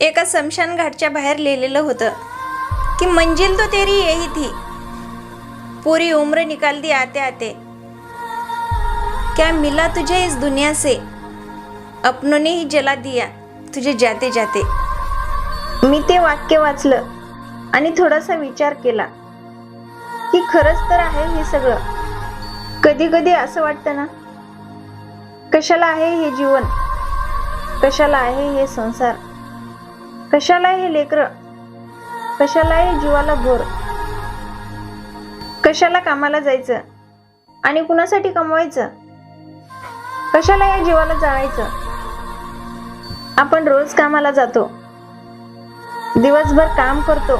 एका शमशान घाटच्या बाहेर लिहिलेलं होतं की मंजिल तो तेरी यही थी. पूरी उम्र निकाल दी आते आते. क्या मिला तुझे इस दुनिया से? अपनों ने ही जला दिया तुझे जाते जाते. मी ते वाक्य वाचलं आणि थोडासा विचार केला की खरंच तर आहे हे सगळं. कधी कधी असं वाटतं ना कशाला आहे हे जीवन? कशाला आहे हे संसार? कशाला हे लेकर कशाला हे जीवाला बोर कशाला कामाला जायचं आणि कुणासाठी कमवायचं? कशाला या जीवाला जाळायचं? आपण रोज कामाला जातो. दिवसभर काम करतो.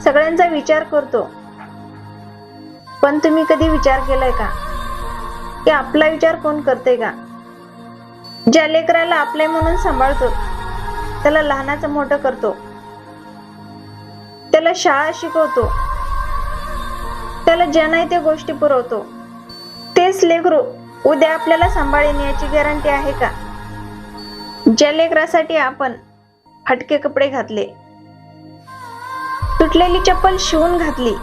सगळ्यांचा विचार करतो. पण तुम्ही कधी विचार केलाय का? की आपला विचार कोण करते का? ज्या लेकराला आपले म्हणून सांभाळतो त्याला लहानाचं मोठं करतो. त्याला शाळा शिकवतो. त्याला ज्या नाही त्या गोष्टी पुरवतो. तेच लेकरू उद्या आपल्याला सांभाळेन याची गॅरंटी आहे का? ज्या लेकरासाठी आपण हटके कपडे घातले तुटलेली चप्पल शिवून घातली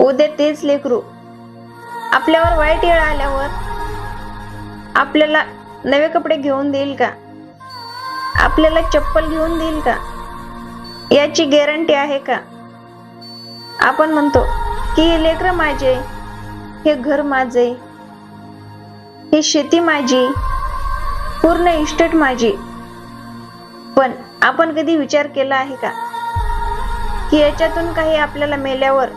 उद्या तेच लेकरू आपल्यावर वाईट येळ आल्यावर आपल्याला नवे कपडे घेऊन देईल का? आपल्याला चप्पल घेऊन देईल का? याची गॅरंटी आहे का? आपण म्हणतो की हे लेकर माझे हे घर माझे ही शेती माझी पूर्ण इस्टेट माझी. पण आपण कधी विचार केला आहे का? की याच्यातून काही आपल्याला मेल्यावर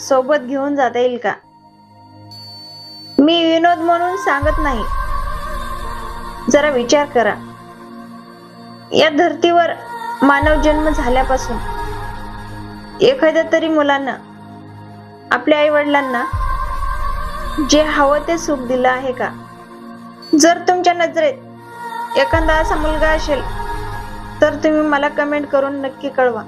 सोबत घेऊन जाता येईल का? मी विनोद म्हणून सांगत नाही. जरा विचार करा. या धर्तीवर मानव जन्म झाल्यापासून एखाद्या तरी मुलांना आपल्या आई वडिलांना जे हवं ते सुख दिलं आहे का? जर तुमच्या नजरेत एखादा असा मुलगा असेल तर तुम्ही मला कमेंट करून नक्की कळवा.